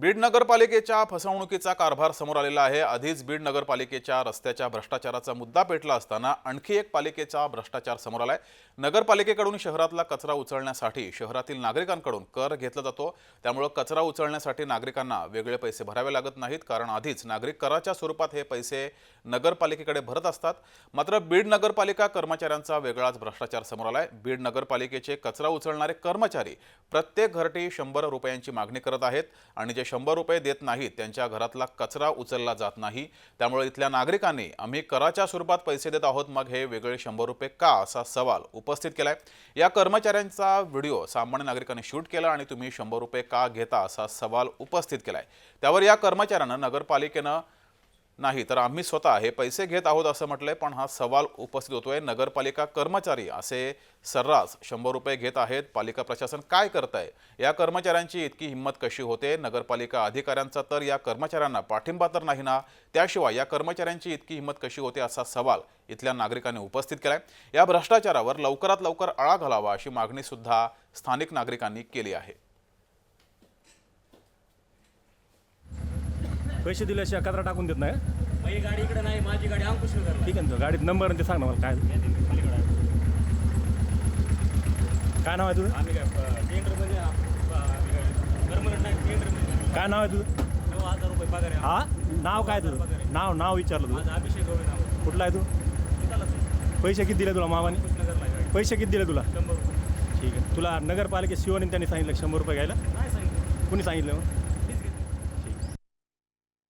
बीड नगरपालिकेच्या फसवणुकीचा कारभार समोर आलेला आहे. आधीच बीड नगरपालिकेच्या रस्त्याच्या भ्रष्टाचाराचा मुद्दा पेटला असताना आणखी एक पालिकेचा भ्रष्टाचार समोर आलाय. नगरपालिकेकडून शहरातला कचरा उचलण्यासाठी शहरातील नागरिकांकडून कर घेतला जातो. त्यामुळं कचरा उचलण्यासाठी नागरिकांना वेगळे पैसे भरावे लागत नाहीत. कारण आधीच नागरिक कराच्या स्वरूपात हे पैसे नगरपालिकेकडे भरत असतात. मात्र बीड नगरपालिका कर्मचाऱ्यांचा वेगळाच भ्रष्टाचार समोर आलाय. बीड नगरपालिकेचे कचरा उचलणारे कर्मचारी प्रत्येक घरटी शंभर रुपयांची मागणी करत आहेत आणि जे शंभर रुपये देत नाहीत. त्यांच्या घरातला कचरा उचलला जात नाही. त्यामुळे इथल्या नागरिकांनी आम्ही कराच्या स्वरूपात पैसे देत आहोत मग हे वेगळे शंभर रुपये का? असा सवाल उपस्थित केलाय. या कर्मचाऱ्यांचा व्हिडिओ सामान्य नागरिकांनी शूट केला आणि तुम्ही शंभर रुपये का घेता असा सवाल उपस्थित केलाय. त्यावर या कर्मचाऱ्यानं नगरपालिकेनं नाही तर आम्ही स्वतः हे पैसे घेत आहोत असं म्हटलंय पण हा सवाल उपस्थित होतोय नगरपालिका कर्मचारी असे सर्रास शंभर रुपये घेत आहेत. पालिका प्रशासन काय करत आहे या कर्मचाऱ्यांची इतकी हिंमत कशी होते? नगरपालिका अधिकाऱ्यांचा तर या कर्मचाऱ्यांना पाठिंबा तर नाही ना? त्याशिवाय या कर्मचाऱ्यांची इतकी हिंमत कशी होते असा सवाल इथल्या नागरिकांनी उपस्थित केलाय. या भ्रष्टाचारावर लवकरात लवकर आळा घालावा अशी मागणी सुद्धा स्थानिक नागरिकांनी केली आहे. पैसे दिल्याशिवाय कचरा टाकून देत नाही? माझी गाडी इकडे नाही माझी गाडी अंकुश नगरला. ठीक आहे ना गाडीत नंबर आणि ते सांग ना मला काय. काय नाव आहे तुझं? आम्ही काय टेंडरमध्ये परमनंट नाही टेंडरमध्ये काय नाव आहे तुझं? नऊ हजार रुपये पगार आहे हा? नाव काय तुझं? नाव नाव विचारलं तुझं. माझा अभिषेक गवळी नाव कुठला आहे तू? पैसे किती दिले तुला मामाने? आहे गाडी. पैसे किती दिले तुला? शंभर रुपये. ठीक आहे. तुला नगरपालिकेत शिवने त्यांनी सांगितलं शंभर रुपये घ्यायला? नाही सांगितलं. कुणी सांगितलं मग?